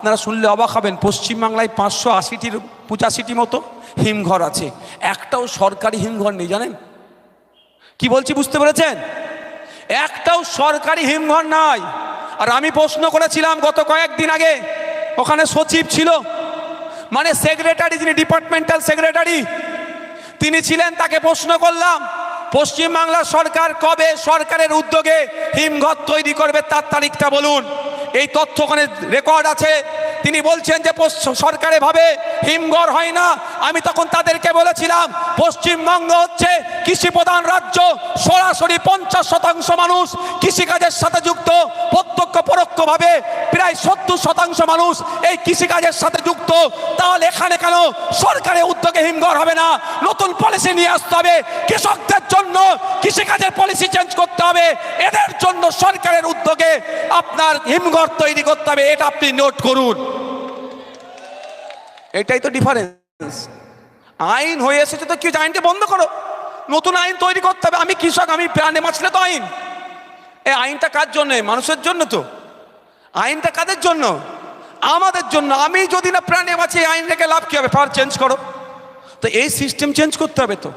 আপনারা শুনলে অবাক হবেন, পশ্চিমবাংলায় পাঁচশো আশিটির পঁচাশিটি মতো হিমঘর আছে। একটাও সরকারি হিমঘর নেই, জানেন? কি বলছি, বুঝতে পেরেছেন? একটাও সরকারি হিমঘর নাই। আর আমি প্রশ্ন করেছিলাম গত কয়েকদিন আগে, ওখানে সচিব ছিল মানে সেক্রেটারি, যিনি ডিপার্টমেন্টাল সেক্রেটারি, তিনি ছিলেন, তাকে প্রশ্ন করলাম, পশ্চিমবাংলার সরকার কবে সরকারের উদ্যোগে হিমঘর তৈরি করবে, তার তারিখটা বলুন। এই তথ্য ওখানে রেকর্ড আছে। তিনি বলছেন যে সরকারে ভাবে হিমঘর হয় না। আমি তখন তাদেরকে বলেছিলাম, পশ্চিমবঙ্গ হচ্ছে কৃষি প্রধান রাজ্য সরাসরি পঞ্চাশ শতাংশ মানুষ কৃষিকাজের সাথে যুক্ত, প্রত্যক্ষ পরোক্ষভাবে প্রায় সত্তর শতাংশ মানুষ এই কৃষিকাজের সাথে যুক্ত। তাহলে এখানে কেন সরকারের উদ্যোগে হিমঘর হবে না? নতুন পলিসি নিয়ে আসতে হবে। কৃষকদের জন্য কৃষিকাজের পলিসি চেঞ্জ করতে হবে। এদের জন্য সরকারের উদ্যোগে আপনার হিমঘর তৈরি করতে হবে। এটা আপনি নোট করুন। এটাই তো ডিফারেন্স আইন হয়ে এসেছে তো কি? আইনটা বন্ধ করো। নতুন আইন তৈরি করতে হবে। আমি কৃষক, আমি প্রাণে বাঁচলে তো আইন। এই আইনটা কার জন্য? মানুষের জন্য তো। আইনটা কাদের জন্য? আমাদের জন্য। আমি যদি না প্রাণে এই আইন রেখে লাভ কী হবে? পাওয়ার চেঞ্জ করো। তো এই সিস্টেম চেঞ্জ করতে হবে তো।